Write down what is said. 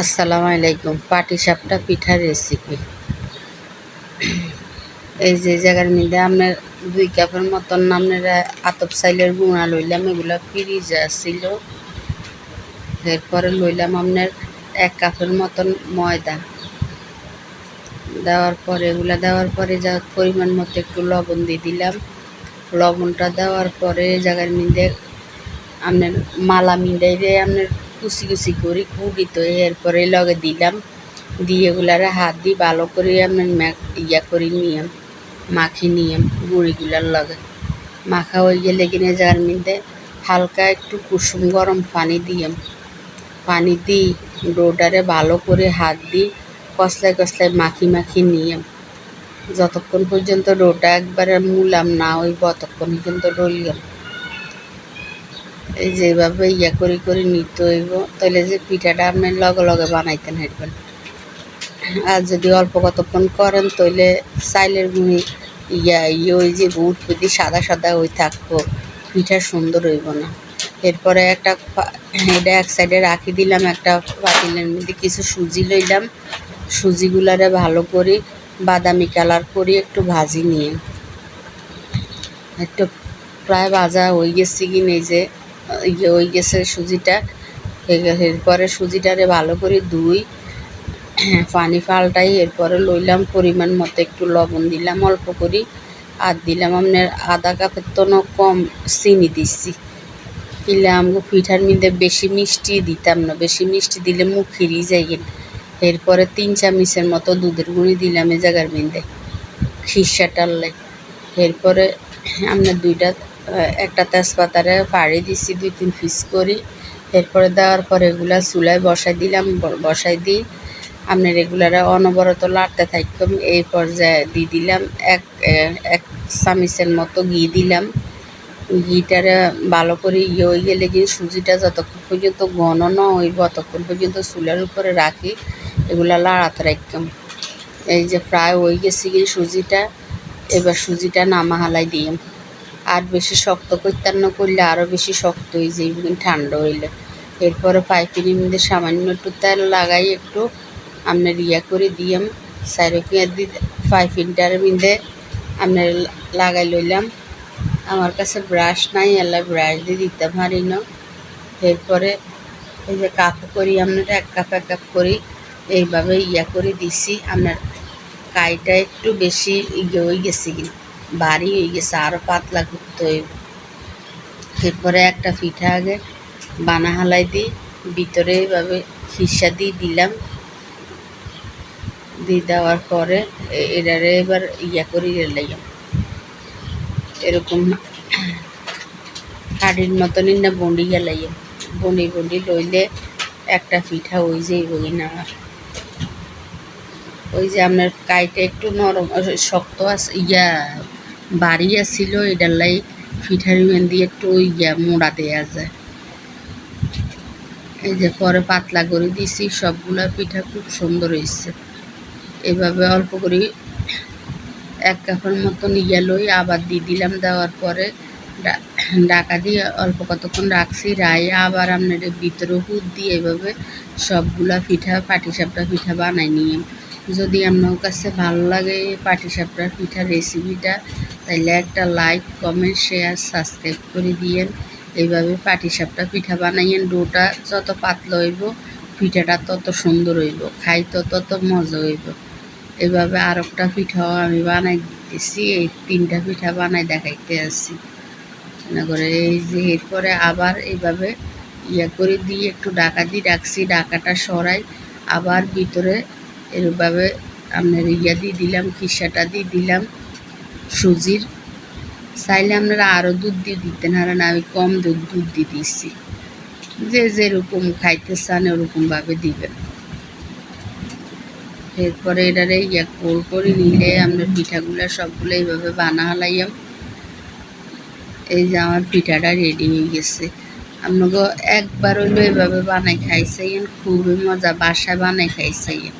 আসসালামু আলাইকুম। পাটি সাপটা পিঠার রেসিপি এই যে জায়গার মধ্যে আপনার দুই কাপের মতন আপনারা আতপ চাইলের গুঁড়া লইলাম, এগুলো ফ্রিজে আসছিল এরপরে লইলাম আপনার এক কাপের মতন ময়দা। দেওয়ার পরে, এগুলো দেওয়ার পরে যা পরিমাণ মতো একটু লবণ দিয়ে দিলাম। লবণটা দেওয়ার পরে জায়গার মধ্যে আপনার মালা মিলাইরে আপনার কুচি কুচি করে কুড়িত এরপরে লগে দিলাম। দিয়ে এগুলারে হাত দিয়ে ভালো করে আমি ইয়া করে নিয়ে মাখি নিয়ে গুঁড়িগুলার লগে। মাখা হয়ে গেলে কিনে যার মধ্যে হালকা একটু কুসুম গরম পানি দিয়ে পানি দিই ডোটারে ভালো করে হাত দিয়ে কসলায় কসলায় মাখি মাখি নিয়ে যতক্ষণ পর্যন্ত ডোটা একবারে মুলাম না ওই ততক্ষণ পর্যন্ত ডলিয়াম এই যে এভাবে ইয়া করে করে নিতে হইব। তাহলে যে পিঠাটা আপনি লগে লগে বানাইতেন হাঁটবেন আর যদি অল্প কতক্ষণ করেন তাহলে চাইলের গুঁড়ি ইয়া ইয়ে ওই যে বুট পুঁতি সাদা সাদা ওই থাকব। পিঠা সুন্দর হইব না। এরপরে একটা এটা এক সাইডে রাখি দিলাম, একটা পাতিলের মধ্যে কিছু সুজি লইলাম। সুজিগুলারে ভালো করে বাদামি কালার করে একটু ভাজি নিয়ে। একটু প্রায় ভাজা হয়ে গেছে কি নেই যে হয়ে গেছে সুজিটা এরপরে সুজিটারে ভালো করে ধুই, পানি পাল্টাই এরপরে লইলাম পরিমাণ মতো একটু লবণ দিলাম অল্প করে, আর দিলাম আপনার আধা কাপের তো কম চিনি দিচ্ছি আমাকে পিঠার মধ্যে বেশি মিষ্টি দিতাম না, বেশি মিষ্টি দিলে মুখ ফিরিয়ে যাই এরপরে তিন চামিচের মতো দুধের গুঁড়ি দিলাম এই জায়গার মধ্যে খিসা টাললে এরপরে আপনার দুইটা একটা তেজপাতারে পাড়ি দিছি, দুই তিন পিস করি। এরপরে দেওয়ার পরে এগুলা চুলায় বসাই দিলাম বসাই দিই। আপনার এগুলারা অনবরত লাড়তে থাকতাম এই পর্যায়ে দিয়ে দিলাম। এক এক চামিচের মতো ঘি দিলাম। ঘিটারে ভালো করে ইয়ে হয়ে গেলে গিয়ে সুজিটা যতক্ষণ পর্যন্ত ঘন ন হইব, ততক্ষণ পর্যন্ত চুলার উপরে রাখি, এগুলা লাড়াতে রাখতাম এই যে প্রায় হয়ে গেছে গিয়ে সুজিটা, এবার সুজিটা নামা হালাই দিই আর বেশি শক্ত করতাম না করলে আরও বেশি শক্ত হয়ে যায় ঠান্ডা হইলে। এরপরে পাইপিনের মধ্যে সামান্য একটু তেল লাগাই, একটু আপনার ইয়া করে দিয়াম। সাইরকিয়া দি পাইপিনটার মধ্যে আপনার লাগাই লইলাম। আমার কাছে ব্রাশ নাই এলা ব্রাশ দিয়ে দিতে পারি না। এরপরে এই যে কাপ করি, আপনার এক কাপ এক কাপ করি, এইভাবে ইয়া করে দিছি। আপনার কাইটা একটু বেশি ইয়ে হয়ে গেছে কিন্তু ভারী হয়ে গেছে আরও পাতলা করতে হইব। এরপরে একটা পিঠা আগে বানা হালাই দিই, ভিতরে এভাবে খিসা দিয়ে দিলাম। দিয়ে দেওয়ার পরে এটারে এবার ইয়া করে লাইলাম এরকম হাড়ির মতনই না বন্ডি গেলাইম বন্ডি বন্ডি লইলে একটা পিঠা ওই যে ওই না ওই যে আপনার কাইটা একটু নরম, শক্ত আছে, ইয়া বাড়ি আসছিল এটার লাই পিঠার দিয়ে একটু ওই ইয়া মোড়া দেওয়া যায়। এই যে পরে পাতলা করে দিছি, সবগুলা পিঠা খুব সুন্দর হয়েছে এভাবে অল্প করে এক কাপের মতন ইয়া লই আবার দিয়ে দিলাম, দেওয়ার পরে ডাকা দিয়ে অল্প কতক্ষণ রাখছি রাই আবার আপনার ভিতরে হুদ দিয়ে এভাবে সবগুলা পিঠা, পাটিসাপটা পিঠা বানাই নিয়ে যদি আপনার কাছে ভালো লাগে পাটিসাপটার পিঠা রেসিপিটা তাহলে একটা লাইক কমেন্ট শেয়ার সাবস্ক্রাইব করে দিয়েন। এইভাবে পাটিসাপটা পিঠা বানাইয়েন। ডোটা যত পাতলা হইব, পিঠাটা তত সুন্দর হইব। খাইতে তত মজা হইব। এভাবে আর একটা পিঠাও আমি বানাই দিতেছি। এই তিনটা পিঠা বানাই দেখাইতে আসছি। মনে করে এই যে এরপরে আবার এইভাবে ইয়ে করে দিয়ে একটু ডাকা দিয়ে ডাকছি ডাকাটা সরাই, আবার ভিতরে এরভাবে আপনার ইয়া দিয়ে দিলাম, খিসাটা দিয়ে দিলাম, সুজির। চাইলে আপনারা আরও দুধ দিয়ে দিতেন, আর না, আমি কম দুধ দুধ দিয়ে দিচ্ছি যে যেরকম খাইতে চান, ওরকমভাবে দিবেন। এরপরে এটারে ইয়া কোল করে নিলে আমরা পিঠাগুলো সবগুলো এইভাবে বানা হালাইয়াম। এই যে আমার পিঠাটা রেডি হয়ে গেছে। আপনাকে একবার হইল এভাবে বানাই খাইছাইয়েন খুবই মজা, বাসায় বানাই খাইছাইয়েন